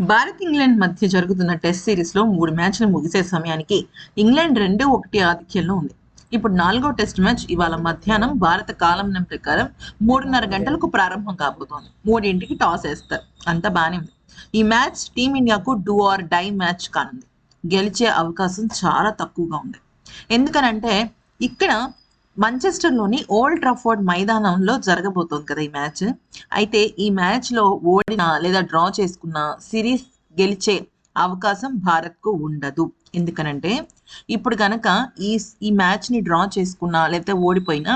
Bharat England మధ్య జరుగుతున్న test సిరీస్లో మూడు మ్యాచ్లు ముగిసే సమయానికి ఇంగ్లాండ్ రెండు ఒకటి ఆధిక్యంలో ఉంది. ఇప్పుడు నాలుగో టెస్ట్ మ్యాచ్ ఇవాళ మధ్యాహ్నం భారత కాలం ప్రకారం మూడున్నర గంటలకు ప్రారంభం కాబోతోంది. మూడింటికి టాస్ వేస్తారు. అంతా బానే ఉంది. ఈ మ్యాచ్ టీమిండియాకు డూ ఆర్ డై మ్యాచ్ కానుంది. గెలిచే అవకాశం చాలా తక్కువగా ఉంది. ఎందుకనంటే ఇక్కడ మంచెస్టర్లోని ఓల్డ్ ట్రఫోర్డ్ మైదానంలో జరగబోతోంది కదా ఈ మ్యాచ్. అయితే ఈ మ్యాచ్లో ఓడిన లేదా డ్రా చేసుకున్న సిరీస్ గెలిచే అవకాశం భారత్కు ఉండదు. ఎందుకనంటే ఇప్పుడు కనుక ఈ ఈ మ్యాచ్ని డ్రా చేసుకున్నా లేకపోతే ఓడిపోయినా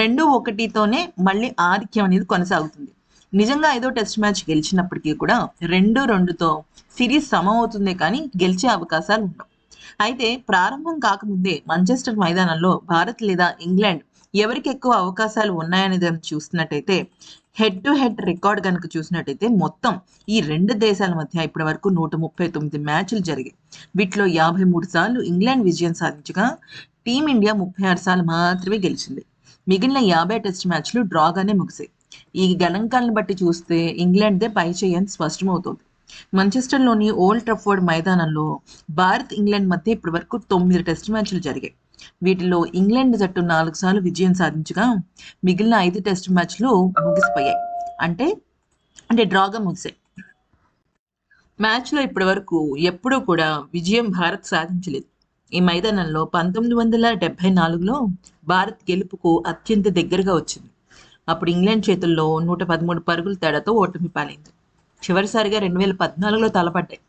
రెండు ఒకటితోనే మళ్ళీ ఆధిక్యం అనేది కొనసాగుతుంది. నిజంగా ఏదో టెస్ట్ మ్యాచ్ గెలిచినప్పటికీ కూడా రెండు రెండుతో సిరీస్ సమమవుతుంది కానీ గెలిచే అవకాశాలు ఉండవు. అయితే ప్రారంభం కాకముందే మంచెస్టర్ మైదానంలో భారత్ లేదా ఇంగ్లాండ్ ఎవరికి ఎక్కువ అవకాశాలు ఉన్నాయనేది దాన్ని చూస్తున్నట్టయితే హెడ్ టు హెడ్ రికార్డ్ కనుక చూసినట్టయితే మొత్తం ఈ రెండు దేశాల మధ్య ఇప్పటి వరకు నూట ముప్పై తొమ్మిది మ్యాచ్లు జరిగాయి. వీటిలో యాభై మూడు సార్లు ఇంగ్లాండ్ విజయం సాధించగా టీమిండియా ముప్పై ఆరు సార్లు మాత్రమే గెలిచింది. మిగిలిన యాభై టెస్ట్ మ్యాచ్లు డ్రాగానే ముగిసాయి ఈ గణాంకాలను బట్టి చూస్తే ఇంగ్లాండ్దే పై చేయని స్పష్టమవుతుంది. మంచెస్టర్లోని ఓల్డ్ ట్రఫోర్డ్ మైదానంలో భారత్ ఇంగ్లాండ్ మధ్య ఇప్పటి వరకు తొమ్మిది టెస్ట్ మ్యాచ్లు జరిగాయి. వీటిలో ఇంగ్లాండ్ జట్టు నాలుగు సార్లు విజయం సాధించగా మిగిలిన ఐదు టెస్ట్ మ్యాచ్లు ముగిసిపోయాయి. అంటే అంటే డ్రాగా ముగిసాయి. మ్యాచ్లో ఇప్పటి వరకు ఎప్పుడూ కూడా విజయం భారత్ సాధించలేదు. ఈ మైదానంలో పంతొమ్మిది వందల డెబ్బై నాలుగులో భారత్ గెలుపుకు అత్యంత దగ్గరగా వచ్చింది. అప్పుడు ఇంగ్లాండ్ చేతుల్లో నూట పదమూడు పరుగుల తేడాతో ఓటమి పాలైంది. చివరిసారిగా రెండు వేల పద్నాలుగులో తలపడ్డాయి.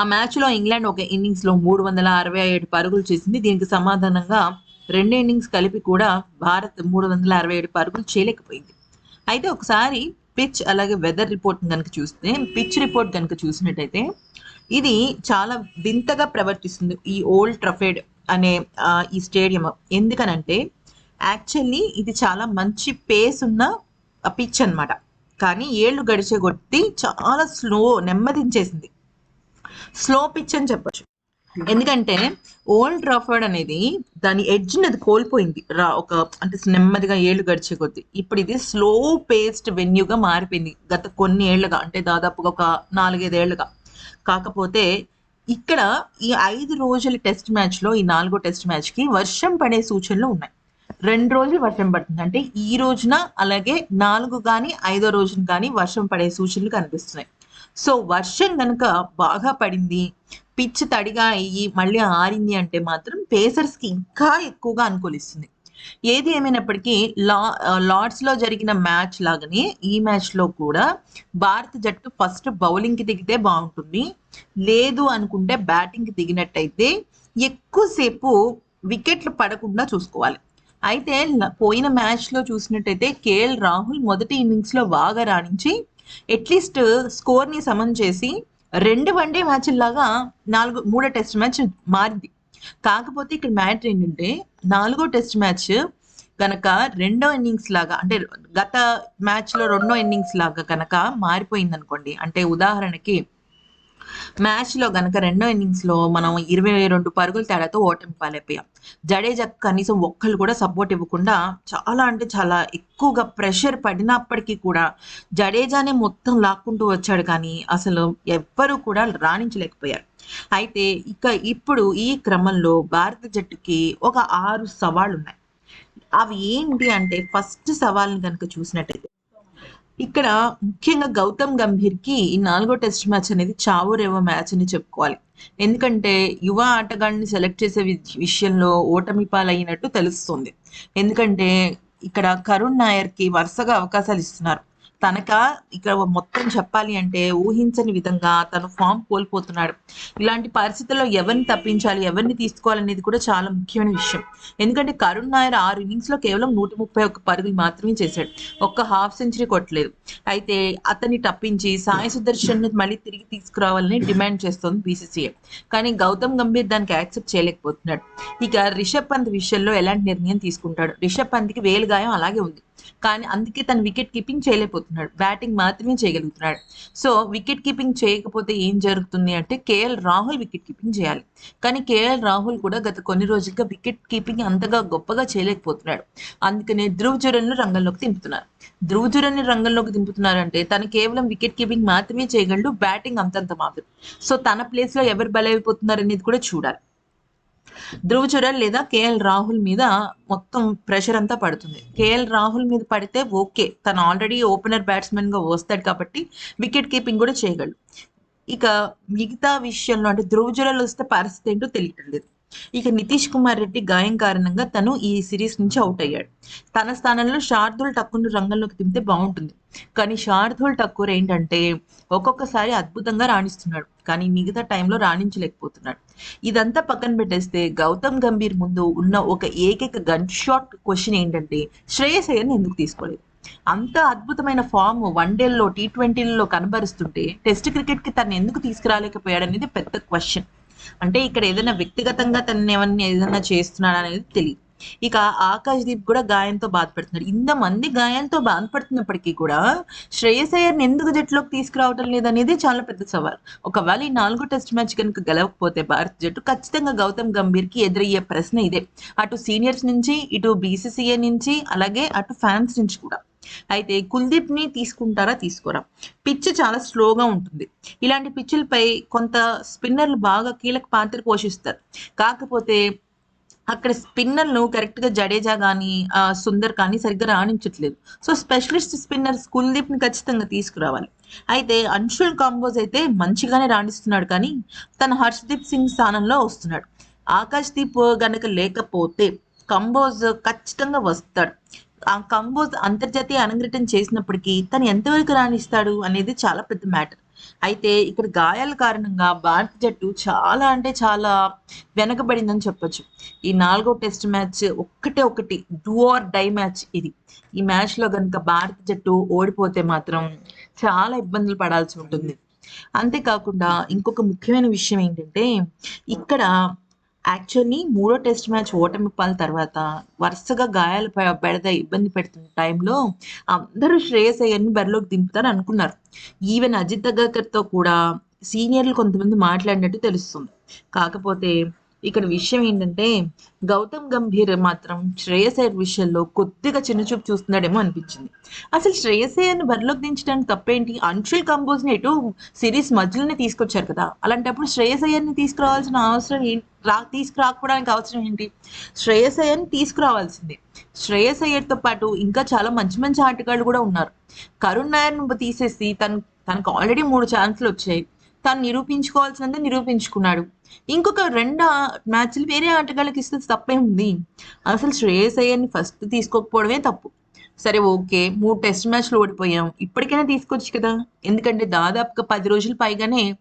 ఆ మ్యాచ్లో ఇంగ్లాండ్ ఒక ఇన్నింగ్స్లో మూడు వందల అరవై ఏడు పరుగులు చేసింది. దీనికి సమాధానంగా రెండు ఇన్నింగ్స్ కలిపి కూడా భారత్ మూడు వందల అరవై ఏడు పరుగులు చేయలేకపోయింది. అయితే ఒకసారి పిచ్ అలాగే వెదర్ రిపోర్ట్ కనుక చూస్తే పిచ్ రిపోర్ట్ కనుక చూసినట్టయితే ఇది చాలా వింతగా ప్రవర్తిస్తుంది ఈ ఓల్డ్ ట్రఫేడ్ అనే ఈ స్టేడియం. ఎందుకనంటే యాక్చువల్లీ ఇది చాలా మంచి పేస్ ఉన్న పిచ్ అనమాట కానీ ఏళ్ళు గడిచే కొద్దీ చాలా స్లో నెమ్మదించేసింది. స్లో పిచ్ అని చెప్పచ్చు. ఎందుకంటే ఓల్డ్ ట్రాఫర్డ్ అనేది దాని ఎడ్జ్ అది కోల్పోయింది. రా ఒక అంటే నెమ్మదిగా ఏళ్ళు గడిచే కొద్ది. ఇప్పుడు ఇది స్లో పేస్డ్ వెన్యూగా మారిపోయింది. గత కొన్ని ఏళ్ళుగా అంటే దాదాపుగా ఒక నాలుగైదేళ్ళుగా కాకపోతే ఇక్కడ ఈ ఐదు రోజుల టెస్ట్ మ్యాచ్లో ఈ నాలుగో టెస్ట్ మ్యాచ్కి వర్షం పడే సూచనలు ఉన్నాయి. రెండు రోజులు వర్షం పడుతుంది అంటే ఈ రోజున అలాగే నాలుగు కానీ ఐదో రోజున కానీ వర్షం పడే సూచనలు కనిపిస్తున్నాయి. సో వర్షం కనుక బాగా పడింది పిచ్ తడిగా అయ్యి మళ్ళీ ఆరింది అంటే మాత్రం పేసర్స్కి ఇంకా ఎక్కువగా అనుకూలిస్తుంది. ఏది ఏమైనప్పటికీ లా లార్డ్స్లో జరిగిన మ్యాచ్ లాగానే ఈ మ్యాచ్లో కూడా భారత జట్టు ఫస్ట్ బౌలింగ్కి దిగితే బాగుంటుంది. లేదు అనుకుంటే బ్యాటింగ్కి దిగినట్టయితే ఎక్కువసేపు వికెట్లు పడకుండా చూసుకోవాలి. అయితే పోయిన మ్యాచ్లో చూసినట్టయితే కేఎల్ రాహుల్ మొదటి ఇన్నింగ్స్లో బాగా రాణించి అట్లీస్ట్ స్కోర్ని సమన్ చేసి రెండు వన్డే మ్యాచ్లాగా నాలుగు మూడో టెస్ట్ మ్యాచ్ మారింది. కాకపోతే ఇక్కడ మ్యాచ్ ఏంటంటే నాలుగో టెస్ట్ మ్యాచ్ కనుక రెండో ఇన్నింగ్స్ లాగా అంటే గత మ్యాచ్లో రెండో ఇన్నింగ్స్ లాగా కనుక మారిపోయింది అనుకోండి అంటే ఉదాహరణకి మ్యాచ్లో గనక రెండో ఇన్నింగ్స్లో మనం ఇరవై రెండు పరుగుల తేడాతో ఓటమి పాలైపోయాం. జడేజా కనీసం ఒక్కళ్ళు కూడా సపోర్ట్ ఇవ్వకుండా చాలా అంటే చాలా ఎక్కువగా ప్రెషర్ పడినప్పటికీ కూడా జడేజానే మొత్తం లాక్కుంటూ వచ్చాడు కానీ అసలు ఎవ్వరూ కూడా రాణించలేకపోయారు. అయితే ఇక ఇప్పుడు ఈ క్రమంలో భారత జట్టుకి ఒక ఆరు సవాళ్ళు ఉన్నాయి అవి ఏంటి అంటే ఫస్ట్ సవాల్ని కనుక చూసినట్టయితే ఇక్కడ ముఖ్యంగా గౌతమ్ గంభీర్కి ఈ నాలుగో టెస్ట్ మ్యాచ్ అనేది చావు రేవో మ్యాచ్ అని చెప్పుకోవాలి. ఎందుకంటే యువ ఆటగాళ్ళని సెలెక్ట్ చేసే విషయంలో ఓటమి పాలైనట్టు తెలుస్తుంది. ఎందుకంటే ఇక్కడ కరుణ్ నాయర్కి వరుసగా అవకాశాలు ఇస్తున్నారు. తనక ఇక్కడ మొత్తం చెప్పాలి అంటే ఊహించని విధంగా తను ఫామ్ కోల్పోతున్నాడు. ఇలాంటి పరిస్థితుల్లో ఎవరిని తప్పించాలి ఎవరిని తీసుకోవాలనేది కూడా చాలా ముఖ్యమైన విషయం. ఎందుకంటే కరుణ్ నాయర్ ఆరు ఇన్నింగ్స్లో కేవలం నూట ముప్పై ఒక్క పరుగులు మాత్రమే చేశాడు. ఒక్క హాఫ్ సెంచరీ కొట్టలేదు. అయితే అతన్ని తప్పించి సాయి సుదర్శన్ మళ్ళీ తిరిగి తీసుకురావాలని డిమాండ్ చేస్తోంది బీసీసీఐ. కానీ గౌతమ్ గంభీర్ దానికి యాక్సెప్ట్ చేయలేకపోతున్నాడు. ఇక రిషబ్ పంత్ విషయంలో ఎలాంటి నిర్ణయం తీసుకుంటాడు? రిషబ్ పంత్కి వేలు గాయం అలాగే ఉంది. కానీ అందుకే తను వికెట్ కీపింగ్ చేయలేకపోతున్నాడు. బ్యాటింగ్ మాత్రమే చేయగలుగుతున్నాడు. సో వికెట్ కీపింగ్ చేయకపోతే ఏం జరుగుతుంది అంటే కేఎల్ రాహుల్ వికెట్ కీపింగ్ చేయాలి. కానీ కేఎల్ రాహుల్ కూడా గత కొన్ని రోజులుగా వికెట్ కీపింగ్ అంతగా గొప్పగా చేయలేకపోతున్నాడు. అందుకనే ధ్రువ్ జురల్ను రంగంలోకి దింపుతున్నారు. ధ్రువ్ జురల్ని రంగంలోకి దింపుతున్నారంటే తను కేవలం వికెట్ కీపింగ్ మాత్రమే చేయగలడు బ్యాటింగ్ అంతంత మాత్రం. సో తన ప్లేస్లో ఎవరు బలైపోతున్నారు అనేది కూడా చూడాలి. ధ్రువ్ జురల్ లేదా కేఎల్ రాహుల్ మీద మొత్తం ప్రెషర్ అంతా పడుతుంది. కేఎల్ రాహుల్ మీద పడితే ఓకే తను ఆల్రెడీ ఓపెనర్ బ్యాట్స్మెన్గా వస్తాడు కాబట్టి వికెట్ కీపింగ్ కూడా చేయగలడు. ఇక మిగతా విషయంలో అంటే ధ్రువ్ జురల్ వస్తే పరిస్థితి ఏంటో తెలియటం లేదు ఇక నితీష్ కుమార్ రెడ్డి గాయం కారణంగా తను ఈ సిరీస్ నుంచి అవుట్ అయ్యాడు. తన స్థానంలో శార్దుల్ టక్కును రంగంలోకి దింపితే బాగుంటుంది. కానీ శార్దుల్ ఠక్కూర్ ఏంటంటే ఒక్కొక్కసారి అద్భుతంగా రాణిస్తున్నాడు. కానీ మిగతా టైంలో రాణించలేకపోతున్నాడు. ఇదంతా పక్కన పెట్టేస్తే గౌతమ్ గంభీర్ ముందు ఉన్న ఒక ఏకైక గన్ షాట్ క్వశ్చన్ ఏంటంటే శ్రేయస్ అయ్యర్ని ఎందుకు తీసుకోలేదు? అంత అద్భుతమైన ఫామ్ వన్డేల్లో టీ ట్వంటీలలో కనబరుస్తుంటే టెస్ట్ క్రికెట్కి తను ఎందుకు తీసుకురాలేకపోయాడు అనేది పెద్ద క్వశ్చన్ అంటే ఇక్కడ ఏదైనా వ్యక్తిగతంగా తను ఏమన్నా ఏదైనా చేస్తున్నాడు అనేది తెలియదు ఇక ఆకాష్ దీప్ కూడా గాయంతో బాధపడుతున్నాడు. ఇంతమంది గాయంతో బాధపడుతున్నప్పటికీ కూడా శ్రేయస్ అయ్యర్ని ఎందుకు జట్టులోకి తీసుకురావటం లేదనేది చాలా పెద్ద సవాల్. ఒకవేళ ఈ నాలుగో టెస్ట్ మ్యాచ్ కనుక గెలవకపోతే భారత జట్టు ఖచ్చితంగా గౌతమ్ గంభీర్కి ఎదురయ్యే ప్రశ్న ఇదే. అటు సీనియర్స్ నుంచి ఇటు బీసీసీఏ నుంచి అలాగే అటు ఫ్యాన్స్ నుంచి కూడా. అయితే కుల్దీప్ని తీసుకుంటారా తీసుకోరా? పిచ్ చాలా స్లోగా ఉంటుంది. ఇలాంటి పిచ్చులపై కొంత స్పిన్నర్లు బాగా కీలక పాత్ర పోషిస్తారు. కాకపోతే అక్కడ స్పిన్నర్లు కరెక్ట్గా జడేజా కానీ సుందర్ కానీ సరిగ్గా రాణించట్లేదు. సో స్పెషలిస్ట్ స్పిన్నర్స్ కుల్దీప్ని ఖచ్చితంగా తీసుకురావాలి. అయితే అన్షుల్ కాంబోజ్ అయితే మంచిగానే రాణిస్తున్నాడు కానీ తన హర్షదీప్ సింగ్ స్థానంలో వస్తున్నాడు. ఆకాష్ దీప్ గనక లేకపోతే కంబోజ్ ఖచ్చితంగా వస్తాడు. ఆ కంబోజ్ అంతర్జాతీయ అనంగ్రటం చేసినప్పటికీ తను ఎంతవరకు రాణిస్తాడు అనేది చాలా పెద్ద మ్యాటర్. అయితే ఇక్కడ గాయాల కారణంగా భారత జట్టు చాలా అంటే చాలా వెనకబడిందని చెప్పొచ్చు. ఈ నాలుగో టెస్ట్ మ్యాచ్ ఒక్కటే ఒకటి డూ ఆర్ డై మ్యాచ్ ఇది. ఈ మ్యాచ్లో కనుక భారత జట్టు ఓడిపోతే మాత్రం చాలా ఇబ్బందులు పడాల్సి ఉంటుంది. అంతేకాకుండా ఇంకొక ముఖ్యమైన విషయం ఏంటంటే ఇక్కడ యాక్చువల్లీ మూడో టెస్ట్ మ్యాచ్ ఓటమి పాల తర్వాత వరుసగా గాయాలు పెడతా ఇబ్బంది పెడుతున్న టైంలో అందరూ శ్రేయస్ అయ్యర్ని బరిలోకి దింపుతారు అనుకున్నారు. ఈవెన్ అజిత్ అగర్కర్తో కూడా సీనియర్లు కొంతమంది మాట్లాడినట్టు తెలుస్తుంది. కాకపోతే ఇక్కడ విషయం ఏంటంటే గౌతమ్ గంభీర్ మాత్రం శ్రేయస్ అయ్యర్ విషయంలో కొద్దిగా చిన్నచూపు చూస్తున్నాడేమో అనిపించింది. అసలు శ్రేయస్ అయ్యర్ని బరిలోకి దించడానికి తప్పేంటి? అన్షుల్ కంపోజ్ని ఎటు సిరీస్ మధ్యలోనే తీసుకొచ్చారు కదా. అలాంటప్పుడు శ్రేయస్ అయ్యర్ని తీసుకురావాల్సిన అవసరం ఏంటి రా తీసుకురాకపోవడానికి అవసరం ఏంటి? శ్రేయస్ అయ్యర్ని తీసుకురావాల్సిందే. శ్రేయస్ అయ్యర్తో పాటు ఇంకా చాలా మంచి మంచి ఆటగాళ్ళు కూడా ఉన్నారు. కరుణ్ నాయర్ను తీసేసి తను తనకు ఆల్రెడీ మూడు ఛాన్సులు వచ్చాయి. తను నిరూపించుకోవాల్సినంత నిరూపించుకున్నాడు. ఇంకొక రెండు మ్యాచ్లు వేరే ఆటగాళ్ళకి ఇస్తే తప్పే ఉంది. అసలు శ్రేయస్ అయ్యర్ని ఫస్ట్ తీసుకోకపోవడమే తప్పు. సరే ఓకే మూడు టెస్ట్ మ్యాచ్లు ఓడిపోయాం. ఇప్పటికైనా తీసుకోవచ్చు కదా? ఎందుకంటే దాదాపుగా పది రోజులు పైగానే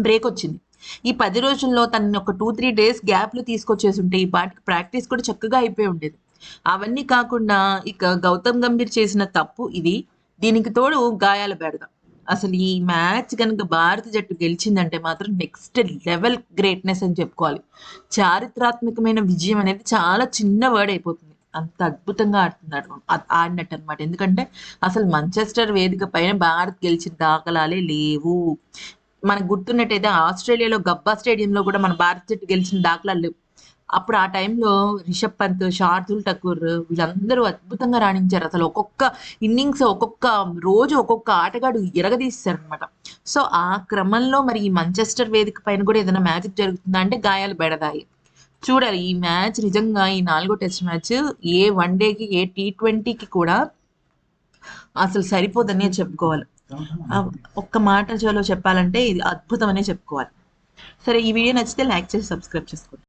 బ్రేక్ వచ్చింది. ఈ పది రోజుల్లో తనని ఒక టూ త్రీ డేస్ గ్యాప్లు తీసుకొచ్చేసి ఉంటే ఈ పాటికి ప్రాక్టీస్ కూడా చక్కగా అయిపోయి ఉండేది. అవన్నీ కాకుండా ఇక గౌతమ్ గంభీర్ చేసిన తప్పు ఇది. దీనికి తోడు గాయాల బెడద. అసలు ఈ మ్యాచ్ కనుక భారత జట్టు గెలిచిందంటే మాత్రం నెక్స్ట్ లెవెల్ గ్రేట్నెస్ అని చెప్పుకోవాలి. చారిత్రాత్మకమైన విజయం అనేది చాలా చిన్న వర్డ్ అయిపోతుంది. అంత అద్భుతంగా ఆడుతున్నాడు ఆడినట్టు అనమాట ఎందుకంటే అసలు మంచెస్టర్ వేదిక పైన భారత్ గెలిచిన దాఖలాలే లేవు. మనకు గుర్తున్నట్టయితే ఆస్ట్రేలియాలో గబ్బా స్టేడియంలో కూడా మన భారత జట్టు గెలిచిన దాఖలాలు లేవు. అప్పుడు ఆ టైంలో రిషబ్ పంత్ శార్దుల్ ఠకూర్ వీళ్ళందరూ అద్భుతంగా రాణించారు. అసలు ఒక్కొక్క ఇన్నింగ్స్ ఒక్కొక్క రోజు ఒక్కొక్క ఆటగాడు ఎరగదీస్తారు అనమాట సో ఆ క్రమంలో మరి ఈ మంచెస్టర్ వేదిక పైన కూడా ఏదైనా మ్యాజిక్ జరుగుతుందా అంటే గాయాలు బెడదాయి చూడాలి ఈ మ్యాచ్ నిజంగా ఈ నాలుగో టెస్ట్ మ్యాచ్ ఏ వన్ డేకి ఏ టీ ట్వంటీకి కూడా అసలు సరిపోదనే చెప్పుకోవాలి. ఒక్క మాట చాలో చెప్పాలంటే ఇది అద్భుతం అనే చెప్పుకోవాలి. సరే ఈ వీడియో నచ్చితే లైక్ చేసి సబ్స్క్రైబ్ చేసుకోండి.